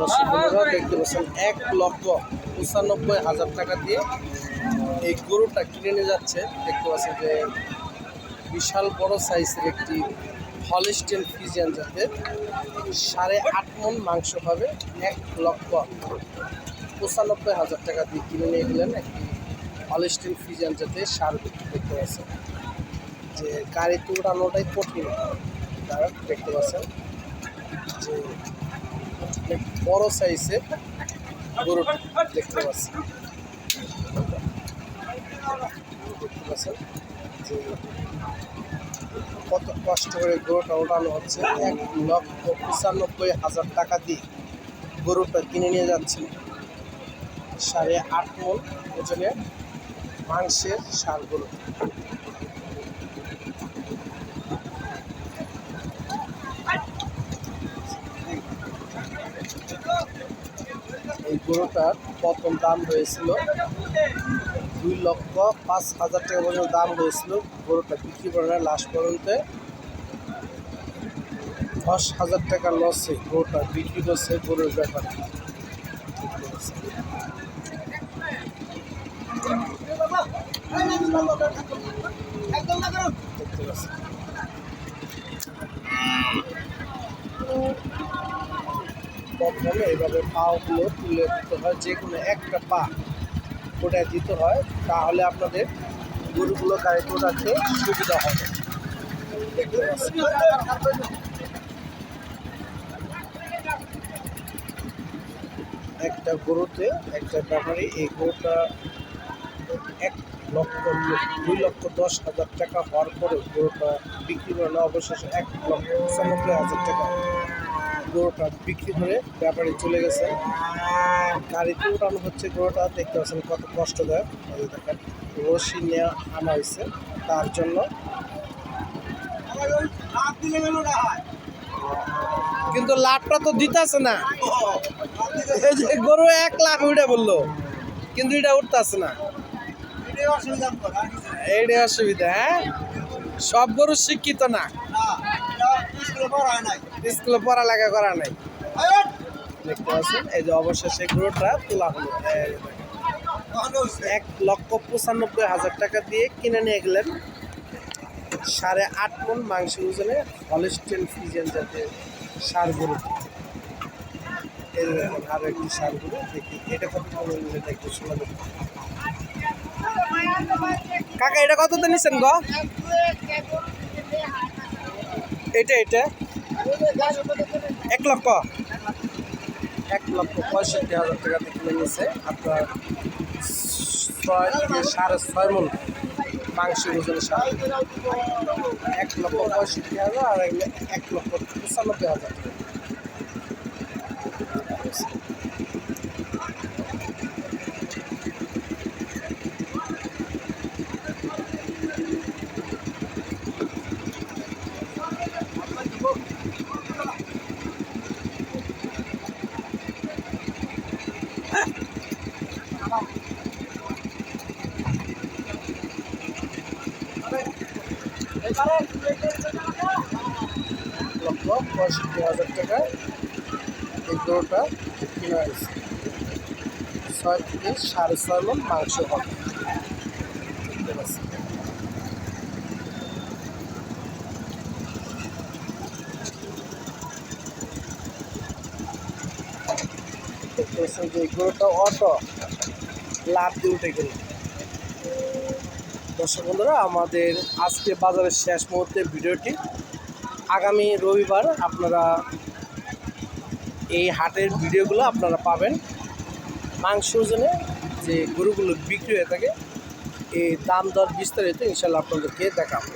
দর্শক বন্ধুরা, দেখতে পাচ্ছেন, এক লক্ষ পঁচানব্বই হাজার টাকা দিয়ে এই গরুটা কিনে নিয়ে যাচ্ছে। দেখতে পাচ্ছেন যে বিশাল বড় সাইজের একটি হলিস্টেন ফিজিয়ান জাতের সাড়ে আট মন মাংস হবে এক লক্ষ পঁচানব্বই হাজার টাকা দিয়ে কিনে নিয়ে গেলেন একটি হলিস্টেন ফিজিয়ান জাতের সার। দেখতে পাচ্ছেন যে গাড়িতে উড়ানোটাই কঠিন। তারা দেখতে পাচ্ছেন যে বড় সাইজের গরু দেখতে পাচ্ছি। যে কত কষ্ট করে গরুটা ওঠানো হচ্ছে। এক লক্ষ পঁচানব্বই হাজার টাকা দিয়ে গরুটা কিনে নিয়ে যাচ্ছে। সাড়ে আট মন ওজনের মাংসের সার গরু গরুটার প্রথম দাম হয়েছিল দুই লক্ষ পাঁচ হাজার টাকা পর্যন্ত দাম হয়েছিল গরুটা বিক্রি করে না লাস্ট পর্যন্ত দশ হাজার টাকা লসে গরুটা বিক্রি করছে গরুর ব্যাপার দেখতে পাচ্ছি প্রথমে এইভাবে পাগুলো তুলে দিতে হয়, যে কোনো একটা পা ওটা দিতে হয়, তাহলে আপনাদের গরুগুলো গাড়িতে ওঠাতে সুবিধা হবে। একটা গরুতে, একটা ব্যাপারে এই গরুটা এক লক্ষ, দুই লক্ষ দশ হাজার টাকা হওয়ার পরে গরুটা বিক্রি করলে অবশেষে এক লক্ষ পঁচানব্বই হাজার টাকা। গরুটা বিক্রি করে ব্যাপারে চলে গেছে। গাড়িতে উঠানো হচ্ছে গরুটা, দেখতে পাচ্ছেন কত কষ্টদায়ক। দেখেন, রশি নিয়ে আনা হয়েছে তার জন্য। কিন্তু লাভটা তো দিতেছে না। এই যে গরু এক লাভ উঠে বলল, কিন্তু এটা উঠতেছে না। এইটাই অসুবিধা হ্যাঁ? সব গরু শিক্ষিত না। স্কুলে পড়ালেখা করা নাই। দেখতে পাচ্ছেন, এই যে অবশেষে গরুটা তোলা হলো। এক লক্ষ পঁচানব্বই হাজার টাকা দিয়ে কিনে নিয়ে গেলেন সাড়ে আট মন মাংস ওজনে হলিস্টেন ফিজিয়ান জাতের সার গরু। আরও একটি সার গরু। দেখি, এটা কত একটু শোনা। কাকা, এটা কত নিচ্ছেন গো? এটা এটা। এক লক্ষ। এক লক্ষ পঁয়ষট্টি হাজার টাকা থেকে নিয়েছে। আপনার ছয় সাড়ে ছয় মন মাংস ওজন সার। এক লক্ষ পঁয়ষট্টি হাজার আর এক লক্ষ পঁচানব্বই হাজার। টাকা লক্ষ পঁয়ষট্টি হাজার টাকা এই গরুটা কিনা হয়েছে ছয় থেকে সাড়ে ছয় মন মাংস হবে দেখতে পাচ্ছি। পাচ্ছেন যে গরুটা অটো। লাভ দিয়ে উঠে গেল। দর্শক বন্ধুরা, আমাদের আজকে বাজারের শেষ মুহূর্তে ভিডিওটি। আগামী রবিবার আপনারা এই হাটের ভিডিওগুলো আপনারা পাবেন। মাংস ওজনে যে গরুগুলো বিক্রি হয়ে থাকে, এই দাম দর বিস্তারিত ইনশাল্লাহ আপনাদেরকে দেখাবো।